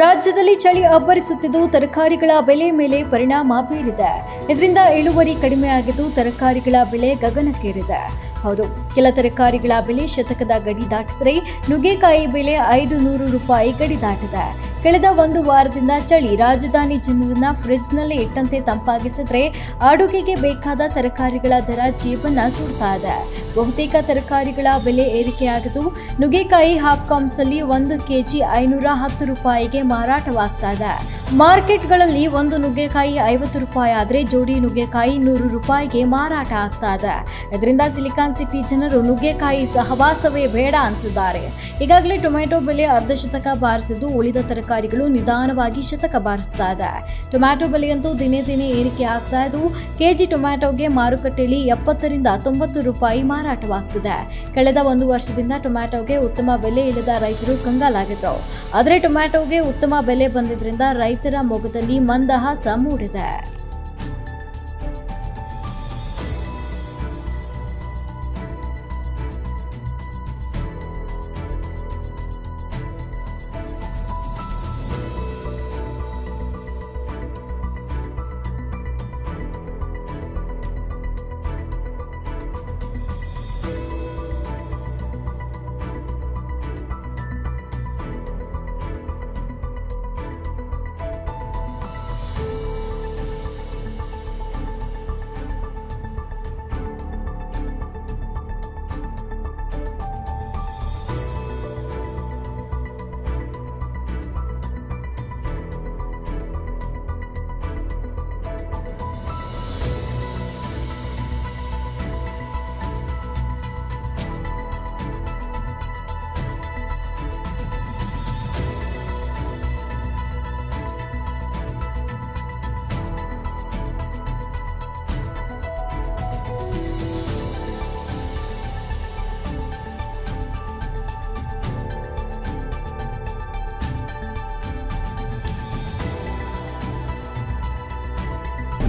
ರಾಜ್ಯದಲ್ಲಿ ಚಳಿ ಅಬ್ಬರಿಸುತ್ತಿದ್ದು, ತರಕಾರಿಗಳ ಬೆಲೆ ಮೇಲೆ ಪರಿಣಾಮ ಬೀರಿದೆ. ಇದರಿಂದ ಇಳುವರಿ ಕಡಿಮೆಯಾಗಿದ್ದು ತರಕಾರಿಗಳ ಬೆಲೆ ಗಗನಕ್ಕೇರಿದೆ. ಹೌದು, ಕೆಲ ತರಕಾರಿಗಳ ಬೆಲೆ ಶತಕದ ಗಡಿ ದಾಟಿದರೆ, ನುಗ್ಗೆಕಾಯಿ ಬೆಲೆ ಐದು ನೂರು ರೂಪಾಯಿ ಗಡಿ ದಾಟಿದೆ. ಕಳೆದ ಒಂದು ವಾರದಿಂದ ಚಳಿ, ರಾಜಧಾನಿ ಜನರನ್ನ ಫ್ರಿಡ್ಜ್ನಲ್ಲಿ ಇಟ್ಟಂತೆ ತಂಪಾಗಿಸಿದ್ರೆ ಅಡುಗೆಗೆ ಬೇಕಾದ ತರಕಾರಿಗಳ ದರ ಜೀವನ ಸುಡ್ತಾ ಇದೆ. ಬಹುತೇಕ ತರಕಾರಿಗಳ ಬೆಲೆ ಏರಿಕೆಯಾಗಿದ್ದು, ನುಗ್ಗೆಕಾಯಿ ಹಾಫ್ ಕಾಮ್ಸ್ ಅಲ್ಲಿ ಒಂದು ಕೆಜಿ ಐನೂರ ಹತ್ತು ರೂಪಾಯಿಗೆ ಮಾರಾಟವಾಗ್ತಾ ಇದೆ. ಮಾರ್ಕೆಟ್ಗಳಲ್ಲಿ ಒಂದು ನುಗ್ಗೆಕಾಯಿ ಐವತ್ತು ರೂಪಾಯಿ ಆದರೆ ಜೋಡಿ ನುಗ್ಗೆಕಾಯಿ ನೂರು ರೂಪಾಯಿಗೆ ಮಾರಾಟ ಆಗ್ತಾ ಇದೆ. ಇದರಿಂದ ಸಿಲಿಕಾನ್ ಸಿಟಿ ಜನರು ನುಗ್ಗೆಕಾಯಿ ಸಹವಾಸವೇ ಬೇಡ ಅಂತಿದ್ದಾರೆ. ಈಗಾಗಲೇ ಟೊಮೆಟೊ ಬೆಲೆ ಅರ್ಧ ಶತಕ ಬಾರಿಸಿದ್ದು, ಉಳಿದ ತರಕಾರಿಗಳು ನಿಧಾನವಾಗಿ ಶತಕ ಬಾರಿಸ್ತಾ ಇದೆ. ಟೊಮ್ಯಾಟೊ ಬೆಲೆಯಂತೂ ದಿನೇ ದಿನೇ ಏರಿಕೆ ಆಗ್ತಾ ಇದ್ದು, ಕೆಜಿ ಟೊಮ್ಯಾಟೊಗೆ ಮಾರುಕಟ್ಟೆಯಲ್ಲಿ ಎಪ್ಪತ್ತರಿಂದ ತೊಂಬತ್ತು ರೂಪಾಯಿ ಮಾರಾಟವಾಗ್ತಿದೆ. ಕಳೆದ ಒಂದು ವರ್ಷದಿಂದ ಟೊಮ್ಯಾಟೋಗೆ ಉತ್ತಮ ಬೆಲೆ ಇಲ್ಲದ ರೈತರು ಕಂಗಾಲಾಗಿದ್ರು. ಆದರೆ ಟೊಮ್ಯಾಟೋಗೆ ಉತ್ತಮ ಬೆಲೆ ಬಂದಿದ್ದರಿಂದ ರೈತರ ಮೊಗದಲ್ಲಿ ಮಂದಹಾಸ ಮೂಡಿದೆ.